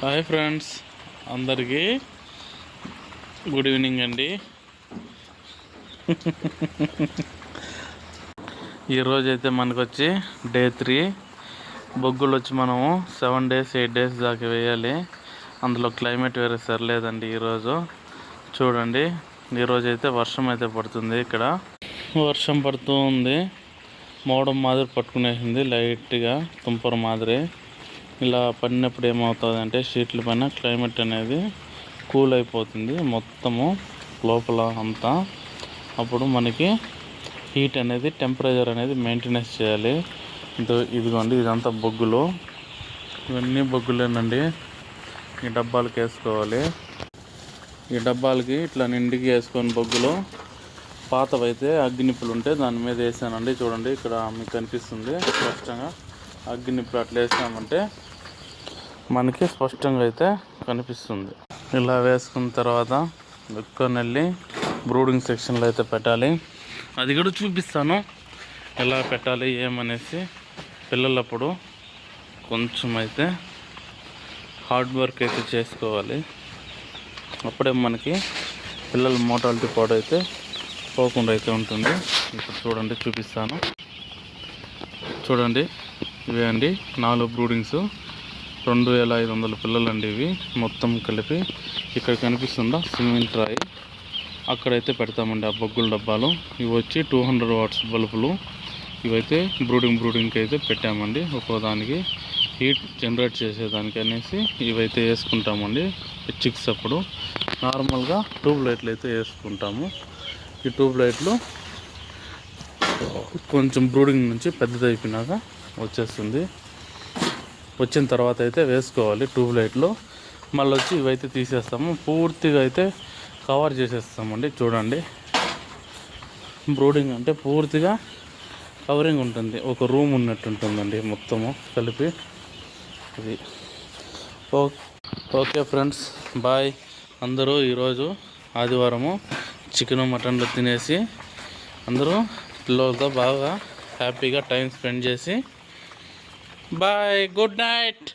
Hi friends అందరికీ good evening అండి. ఈరోజు అయితే మనకు వచ్చి డే త్రీ. బొగ్గులు వచ్చి మనము సెవెన్ డేస్ ఎయిట్ డేస్ దాకా వేయాలి. అందులో క్లైమేట్ వేరే సరిలేదండి ఈరోజు. చూడండి ఈరోజు అయితే వర్షం అయితే పడుతుంది ఇక్కడ. వర్షం పడుతూ ఉంది. మోడం మాదిరి పట్టుకునేసింది లైట్గా తుంపర మాదిరి. ఇలా పడినప్పుడు ఏమవుతుంది అంటే షీట్ల పైన క్లైమేట్ అనేది కూల్ అయిపోతుంది మొత్తము లోపల అంతా. అప్పుడు మనకి హీట్ అనేది టెంపరేచర్ అనేది మెయింటెనెన్స్ చేయాలి. ఇదిగోండి ఇదంతా బొగ్గులు. ఇవన్నీ బొగ్గులేనండి. ఈ డబ్బాలకి వేసుకోవాలి. ఈ డబ్బాలకి ఇట్లా నిండికి వేసుకొని బొగ్గులు. పాతవైతే అగ్గినిప్పులు ఉంటే దాని మీద వేసానండి. చూడండి ఇక్కడ మీకు కనిపిస్తుంది స్పష్టంగా. అగ్గినిప్పులు అట్లా వేసామంటే మనకి స్పష్టంగా అయితే కనిపిస్తుంది. ఇలా వేసుకున్న తర్వాత ఎక్కుకొని వెళ్ళి బ్రూడింగ్ సెక్షన్లో అయితే పెట్టాలి. అది కూడా చూపిస్తాను. ఎలా పెట్టాలి ఏమనేసి పిల్లలప్పుడు కొంచెం అయితే హార్డ్ వర్క్ అయితే చేసుకోవాలి. అప్పుడే మనకి పిల్లల మోటాలిటీ పాడు అయితే పోకుండా అయితే ఉంటుంది. ఇప్పుడు చూడండి చూపిస్తాను. చూడండి ఇవే అండి నాలుగు బ్రూడింగ్స్. రెండు వేల ఐదు వందల పిల్లలు అండి ఇవి. మొత్తం కలిపి ఇక్కడ కనిపిస్తుందా సిమెంట్ రాయి. అక్కడైతే పెడతామండి ఆ బొగ్గుల డబ్బాలు. ఇవి వచ్చి టూ హండ్రెడ్ వాట్స్ బల్బులు. ఇవైతే బ్రూడింగ్ బ్రూడింగ్కి అయితే పెట్టామండి ఒక్కో దానికి హీట్ జనరేట్ చేసేదానికి అనేసి ఇవైతే వేసుకుంటామండి చిక్స్ అప్పుడు. నార్మల్గా ట్యూబ్ లైట్లు అయితే వేసుకుంటాము. ఈ ట్యూబ్ లైట్లు కొంచెం బ్రూడింగ్ నుంచి పెద్దది అయిపోయినాక వచ్చేస్తుంది. వచ్చిన తర్వాత అయితే వేసుకోవాలి ట్యూబ్ లైట్లు. మళ్ళీ వచ్చి ఇవైతే తీసేస్తాము. పూర్తిగా అయితే కవర్ చేసేస్తామండి. చూడండి. బ్రూడింగ్ అంటే పూర్తిగా కవరింగ్ ఉంటుంది. ఒక రూమ్ ఉన్నట్టు ఉంటుందండి మొత్తము కలిపి. అది. Okay friends. బాయ్. అందరూ ఈరోజు ఆదివారము చికెన్ మటన్లు తినేసి అందరూ పిల్లలతో బాగా హ్యాపీగా టైం స్పెండ్ చేసి బాయ్ గుడ్ నైట్